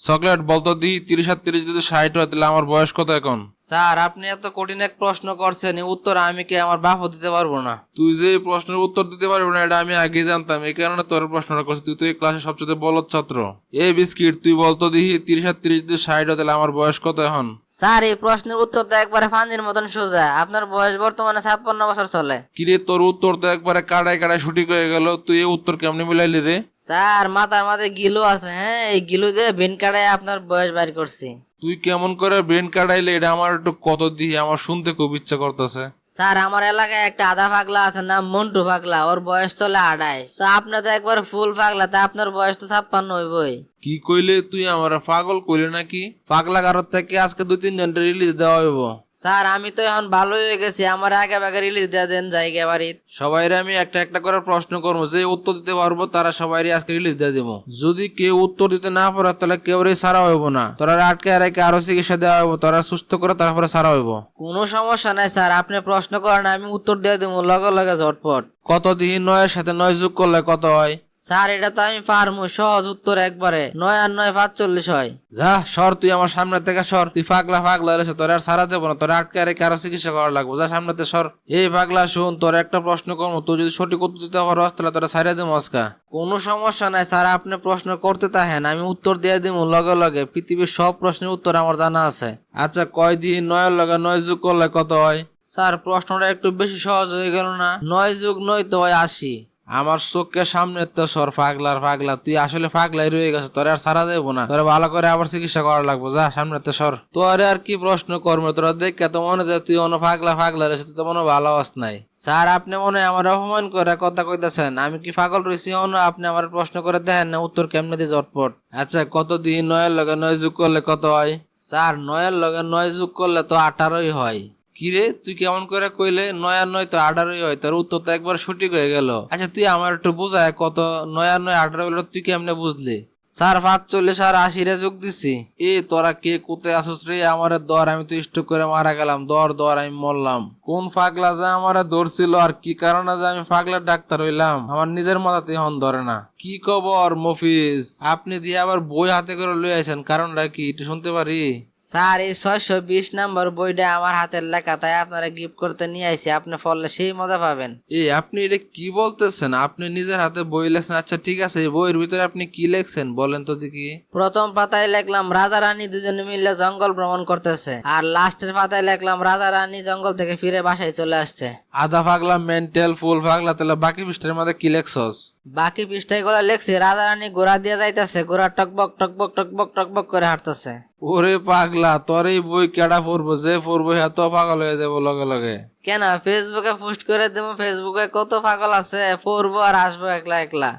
Chocolate বলতো দি তিরিশ আর তিরিশ যদি ষাট হয় তাহলে আমার বয়স কত এখন? স্যার আপনি এত কঠিন এক প্রশ্ন করছেন এই উত্তর আমি কি আমার বাপও দিতে পারব না? তুই যে এই প্রশ্নের উত্তর দিতে পারবি না এটা আমি আগে জানতাম। এই কারণে তোর প্রশ্নটা করছি তুই তো এই ক্লাসে সবচেয়ে বলদ ছাত্র। এই বিস্কিট তুই বলতো দিহি তিরিশ আর তিরিশ যদি ষাট হয় তাহলে আমার বয়স কত এখন? স্যার এই প্রশ্নের উত্তর তো একবারে ফান্দির মতন সোজা। আপনার বয়স বর্তমানে ছাপ্পান্ন বছর চলে। কিরে তোর উত্তর তো একবারে কাটায় কাটায় সঠিক হয়ে গেল তুই এই উত্তর কেমনি মিলাইলি রে? স্যার মাথার মাথায় গিলু আছে হ্যাঁ? এই গিলু দিয়ে বেন কাটায় আপনার বয়স বাইর করছি। তুই কেমন করে ব্রেন কাটাইলে এটা আমার একটু কত দিয়ে, আমার শুনতে খুব ইচ্ছা করতেছে। স্যার আমার এলাকায় একটা আধা পাগলা আছে নাম মন্টু পাগলা। ওর বয়স চলে আড়াই তো আপনি তো একবার ফুল পাগলা তা আপনার বয়স তো ছাপ্পান্ন হইবই। কি কইলে তুই আমার পাগল কইলে নাকি? পাগলা কারোর থেকে আজকে দুই তিন ঘণ্টা রিলিজ দেওয়া হইব। স্যার আমি তো এখন ভালো হয়ে গেছি আমার আগে আগে রিলিজ দিয়ে দেন জায়গা বাড়ির। সবাইরে আমি একটা একটা করে প্রশ্ন করব যে উত্তর দিতে পারব তারা সবাই আজকে রিলিজ দিয়ে দেবো। যদি কেউ উত্তর দিতে না পারে তাহলে কেউ রে সারা হইব না। তোরা আটকে রেখে আরও চিকিৎসা দেওয়া হইব তারা সুস্থ করে তারপরে সারা হইব। কোনো সমস্যা নাই স্যার। আপনি প্রশ্ন করেন আমি উত্তর দিয়ে দেবো লগে লগে ঝটপট। কত দিহি নয়ের সাথে নয় যোগ করলে কত হয়? স্যার এটা তো আমি পারমু সহজ উত্তর একবারে নয় আর নয় পাঁচচল্লিশ হয়। যা সর তুই আমার সামনে থেকে সর তুই পাগলা পাগলা রয়েছে তোর আর সারা দেবো না তোর আটকে রেখে আরও চিকিৎসা করা লাগবে যা সামনেতে সর। এই পাগলা শুন তোর একটা প্রশ্ন করব তুই যদি সঠিক উত্তর দিতে পারো তাহলে তোরা সারিয়ে দেবো আজকা। কোনো সমস্যা নাই স্যার আপনি প্রশ্ন করতে থাকেন আমি উত্তর দিয়ে দিব লগে লগে পৃথিবীর সব প্রশ্নের উত্তর আমার জানা আছে। আচ্ছা কয় দিহি নয়ের লগে নয় যোগ করলে কত হয়? স্যার, প্রশ্নটা একটু বেশি সহজ হয়ে গেল না। নয় যুগ নয় তো হয় আশি। আমার চোখের সামনে তো সর পাগলার পাগলা, তুই আসলে পাগলাই রয়ে গেছে, তোর আর সারা দেবো না। তোরা ভালো করে আবার চিকিৎসা করা লাগবে, যা, সামনে তো সর। তোরে আর কি প্রশ্ন করব, তোরা দেখে তো মনে হয় তুই অন্য পাগলা পাগলা রয়েছে তো মনে ভালো আস নাই। স্যার, আপনি মনে হয় আমার অপমান করে কথা কইতেছেন। আমি কি পাগল রয়েছি, অন্য আপনি আমার প্রশ্ন করে দেখেন না, উত্তর কেমনে দিয়ে জটপট আচ্ছা কত দিন নয়ের লগে নয় যোগ করলে কত হয়? স্যার, নয়ের লগে নয় যুগ করলে তো আঠারোই হয়। কিরে তুই কেমন করে কইলে? নয় আর নয় তো আঠারোই হয়, তোর উত্তর তো একবার সঠিক হয়ে গেল। আচ্ছা তুই আমার একটু বোঝায় কত নয় আর নয়, আঠারো হলো তুই কেমনে বুঝলি? স্যার, পাঁচচল্লিশ আর আশিরে যোগ দিছি। এ, তোরা কে? কোথায় আসুস রে? আমার দর আমি তো স্টক করে মারা গেলাম। দর দর আমি মরলাম। কোন পাগলা যে আমার ধরছিল আর কি কারণে যে আমি পাগলার ডাক্তার হইলাম? আমার নিজের মাথাতে হন ধরে না। কি খবর, মফিজ? আপনি দিয়ে আবার বই হাতে করে লই আইছেন, কারণটা কি? একটু শুনতে পারি? স্যার এই ছয়শো বিশ নম্বর বইটা আমার হাতের লেখা তাই আপনারা গিফট করতে নিয়ে আইছি আপনি পড়লে সেই মজা পাবেন। এই আপনি এটা কি বলতেছেন? আপনি নিজের হাতে বই লেখছেন। আচ্ছা ঠিক আছে এই বইয়ের ভিতরে আপনি কি লেখছেন? বলেন তো দেখি। প্রথম পাতায় লেখলাম রাজা রানী দুজনে মিলে জঙ্গল ভ্রমণ করতেছে। আর লাস্টের পাতায় লেখলাম রাজা রানী জঙ্গল থেকে ফিরে বাসায় চলে আসছে। আধা পাগলা মেন্টাল ফুল পাগলা তাহলে বাকি পৃষ্ঠের মধ্যে কি লেখছস? বাকি পৃষ্ঠায় গলা লেখছে রাজা রানী গোড়া দিয়ে যাইতেছে গোড়া টকবক টকবক টকবক টকবক করে হাঁটতেছে। ওরে পাগলা তোর এই বই কেডা পড়ব? যে পড়ব এত পাগল হয়ে যাব লগে লগে। কেন ফেসবুকে পোস্ট করে দেবো ফেসবুকে কত পাগল আছে? পড়ব আর আসব একলা একলা।